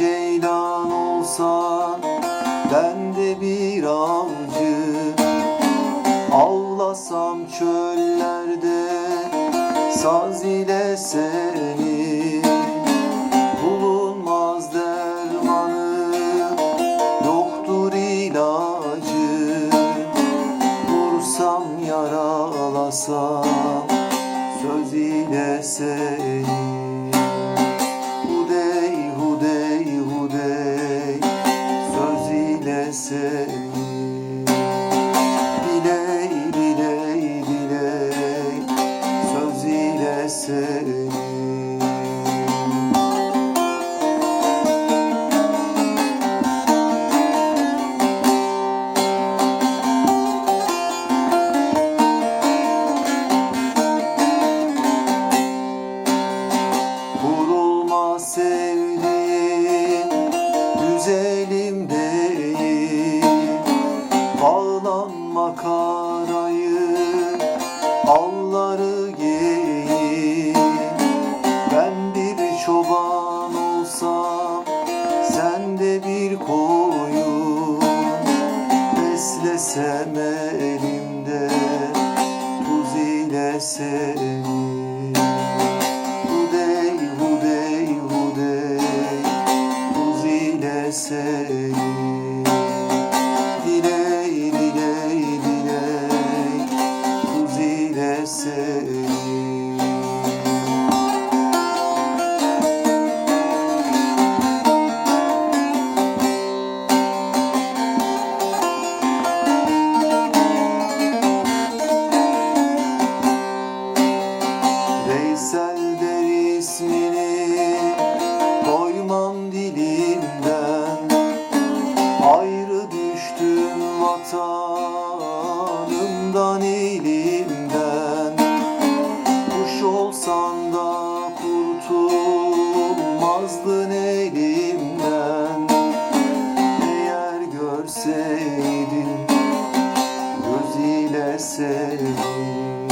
Ceylan olsan ben de bir avcı. Avlasam çöllerde saz ile seni. Bulunmaz dermanı yoktur ilacı. Vursam yaralasam söz ile seni seni alları giyin Ben bir çoban olsam sen de bir koyun. Beslesem elimde tuz ile seni Hudey hudey hudey tuz ile seni Vatanımdan elimden Kuş olsan da kurtulmazdın elimden. Eğer görseydin göz ile sevdim